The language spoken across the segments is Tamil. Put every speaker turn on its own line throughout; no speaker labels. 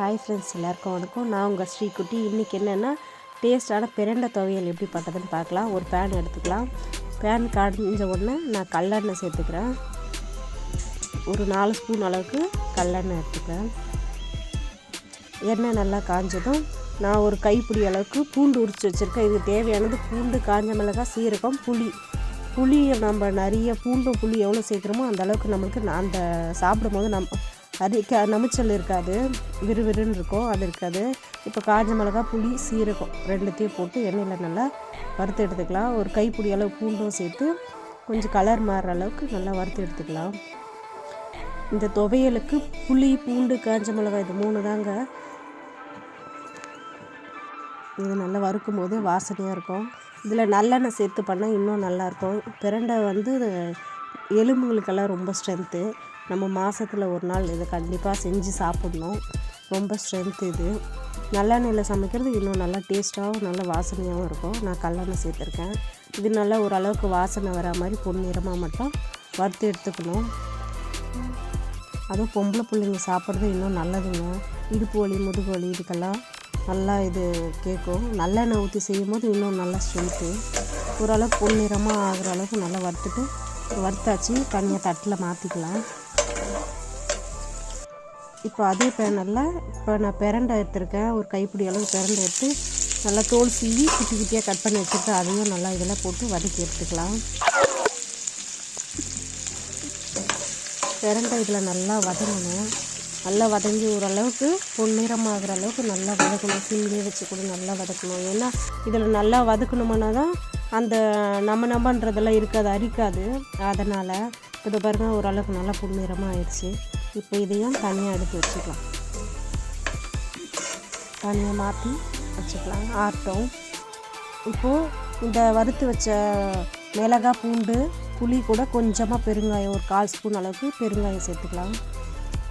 ஹாய் ஃப்ரெண்ட்ஸ் எல்லாருக்கும் வணக்கம். நான் உங்கள் ஸ்ரீக்குட்டி இன்றைக்கி என்னென்னா டேஸ்ட்டான பிரண்டை துவையல் எப்படி பண்ணுறதுன்னு பார்க்கலாம். ஒரு பேன் எடுத்துக்கலாம். பேன் காய்ஞ்ச உடனே நான் கல்லெண்ணெய் சேர்த்துக்கிறேன். ஒரு நாலு ஸ்பூன் அளவுக்கு கல்லெண்ணெய் எடுத்துக்கிறேன். எண்ணெய் நல்லா காஞ்சதும் நான் ஒரு கைப்பிடி அளவுக்கு பூண்டு உரித்து வச்சுருக்கேன். இதுக்கு தேவையானது பூண்டு காஞ்ச மிளகாய் சீரகம் புளி. புளியை நம்ம நிறைய பூண்டும் புளி எவ்வளோ சேர்க்குறோமோ அந்த அளவுக்கு நம்மளுக்கு நான் அந்த சாப்பிடும் போது நம்ம அது க நமிச்சல் இருக்காது. விறுவிறுன்னு இருக்கும். அது இருக்காது. இப்போ காஞ்ச மிளகா புளி சீரகம் ரெண்டுத்தையும் போட்டு எண்ணெயில் நல்லா வறுத்து எடுத்துக்கலாம். ஒரு கைப்பிடி அளவு பூண்டும் சேர்த்து கொஞ்சம் கலர் மாறுற அளவுக்கு நல்லா வறுத்து எடுத்துக்கலாம். இந்த துவையலுக்கு புளி பூண்டு காஞ்ச மிளகாய் இது மூணு தாங்க. இது நல்லா வறுக்கும் போது வாசனையாக இருக்கும். இதில் நல்லெண்ணெய் சேர்த்து பண்ணால் இன்னும் நல்லாயிருக்கும் பிரண்டை வந்து எலும்புகளுக்கெல்லாம் ரொம்ப ஸ்ட்ரென்த்து நம்ம மாதத்தில் ஒரு நாள் இதை கண்டிப்பாக செஞ்சு சாப்பிட்ணும். ரொம்ப ஸ்ட்ரென்த் இது. நல்லெண்ணெயில் சமைக்கிறது இன்னும் நல்லா டேஸ்ட்டாகவும் நல்ல வாசனையாகவும் இருக்கும். நான் கல்லெண்ணெய் சேர்த்துருக்கேன். இது நல்லா ஓரளவுக்கு வாசனை வரா மாதிரி பொன்னிறமாக மட்டும் வறுத்து எடுத்துக்கணும். அதுவும் பொம்பளை பிள்ளைங்க சாப்பிட்றது இன்னும் நல்லதுங்க. இடுப்பு வலி முதுகு வலி இதுக்கெல்லாம் நல்லா இது கேட்கும். நல்லெண்ணெய் ஊற்றி செய்யும் போது இன்னும் நல்லா ஸ்ட்ரென்த்து ஓரளவுக்கு பொன்னிறமாக ஆகிற அளவுக்கு நல்லா வறுத்துட்டு வறுத்தாச்சு. தனியாக தட்டில் மாற்றிக்கலாம் இப்போ அதே பேனலில் இப்போ நான் பிரண்டை எடுத்துருக்கேன். ஒரு கைப்பிடி அளவு பிரண்டை எடுத்து நல்லா தோல் சீவி குட்டி குட்டியாக கட் பண்ணி வச்சுருக்கேன் அதையும் நல்லா இதெல்லாம் போட்டு வதக்கி எடுத்துக்கலாம். பிரண்டை இதில் நல்லா வதங்கணும். நல்லா வதங்கி ஓரளவுக்கு பொன்னிறமாகிற அளவுக்கு நல்லா வதக்கணும். சிம்லேயே வச்சு கூட நல்லா வதக்கணும். ஏன்னா இதில் நல்லா வதக்கணுமுன்னா தான் அந்த நம்ம நம்பன்றதெல்லாம் இருக்காது அரிக்காது. அதனால் இதை பாருங்கள் ஓரளவுக்கு நல்லா பொன்னிறமாக ஆயிடுச்சு. இப்போ இதையும் தனியாக எடுத்து வச்சுக்கலாம். தனியாக மாற்றி வச்சுக்கலாம். ஆட்டம். இப்போது இந்த வறுத்து வச்ச மிளகாய் பூண்டு புளி கூட கொஞ்சமாக பெருங்காயம் ஒரு கால் ஸ்பூன் அளவுக்கு பெருங்காயம் சேர்த்துக்கலாம்.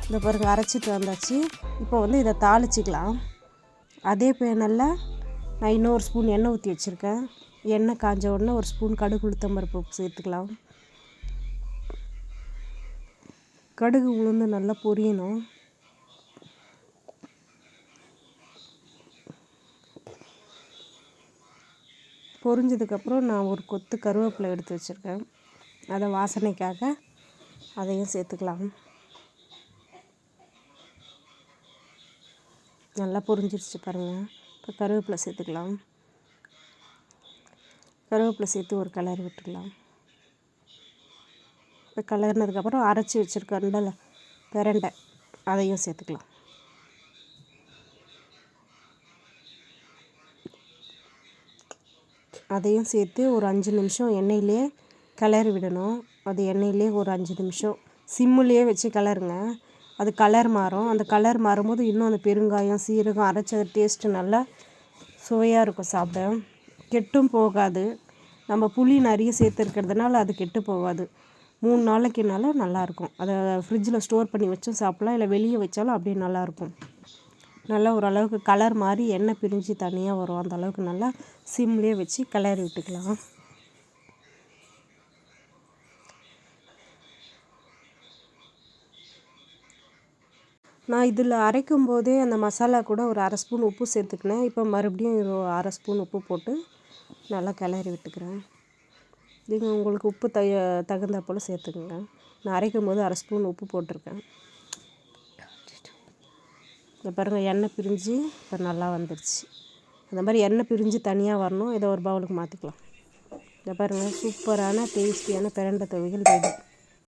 இந்த பிறகு அரைச்சிட்டு வந்தாச்சு. இப்போ வந்து இதை தாளிச்சிக்கலாம். அதே பேனலில் நான் இன்னொரு ஸ்பூன் எண்ணெய் ஊற்றி வச்சுருக்கேன். எண்ணெய் காஞ்ச உடனே ஒரு ஸ்பூன் கடுகு உளுத்தம்பருப்பு சேர்த்துக்கலாம். கடுகு உளுந்து நல்லா பொரியணும். பொரிஞ்சதுக்கப்புறம் நான் ஒரு கொத்து கருவேப்பிலை எடுத்து வச்சுருக்கேன். அதை வாசனைக்காக அதையும் சேர்த்துக்கலாம். நல்லா பொரிஞ்சிருச்சு பாருங்கள் இப்போ கருவேப்பிலை சேர்த்துக்கலாம். கருவேப்பிலை சேர்த்து ஒரு கலர் விட்டுக்கலாம் இப்போ கலர்னதுக்கப்புறம் அரைச்சி வச்சுருக்கோம்ல பிரண்டை அதையும் சேர்த்துக்கலாம். அதையும் சேர்த்து ஒரு அஞ்சு நிமிஷம் எண்ணெயிலே கிளறி விடணும். அது எண்ணெயிலே ஒரு அஞ்சு நிமிஷம். சிம்முலேயே வச்சு கலருங்க அது கலர் மாறும். அந்த கலர் மாறும்போது இன்னும் அந்த பெருங்காயம் சீரகம் அரைச்ச டேஸ்ட்டு நல்லா சுவையாக இருக்கும் சாப்பிட. கெட்டும் போகாது. நம்ம புளி நிறைய சேர்த்துருக்கிறதுனால அது கெட்டு போகாது. மூணு நாளைக்குனால நல்லாயிருக்கும் அதை ஃப்ரிட்ஜில் ஸ்டோர் பண்ணி வச்சும் சாப்பிட்லாம். இல்லை வெளியே வச்சாலும் அப்படியே நல்லாயிருக்கும் நல்லா ஓரளவுக்கு கலர் மாதிரி எண்ணெய் பிரிஞ்சு தனியாக வரும். அந்த அளவுக்கு நல்லா சிம்லேயே வச்சு கிளறி விட்டுக்கலாம். நான் இதில் அரைக்கும் போதே அந்த மசாலா கூட ஒரு அரை ஸ்பூன் உப்பு சேர்த்துக்கினேன். இப்போ மறுபடியும் அரை ஸ்பூன் உப்பு போட்டு நல்லா கிளறி விட்டுக்கிறேன். நீங்கள் உங்களுக்கு உப்பு த தகுந்தாப்போல் போல் சேர்த்துக்கோங்க. நான் அரைக்கும் போது அரை ஸ்பூன் உப்பு போட்டிருக்கேன். இந்த பாருங்கள் எண்ணெய் பிரிஞ்சு இப்போ நல்லா வந்துடுச்சு அந்த மாதிரி எண்ணெய் பிரிஞ்சு தனியாக வரணும். இதை ஒரு பவுலுக்கு மாற்றிக்கலாம் இந்த பாருங்கள் சூப்பரான டேஸ்டியான பிரண்டை துவைகள் ரெடி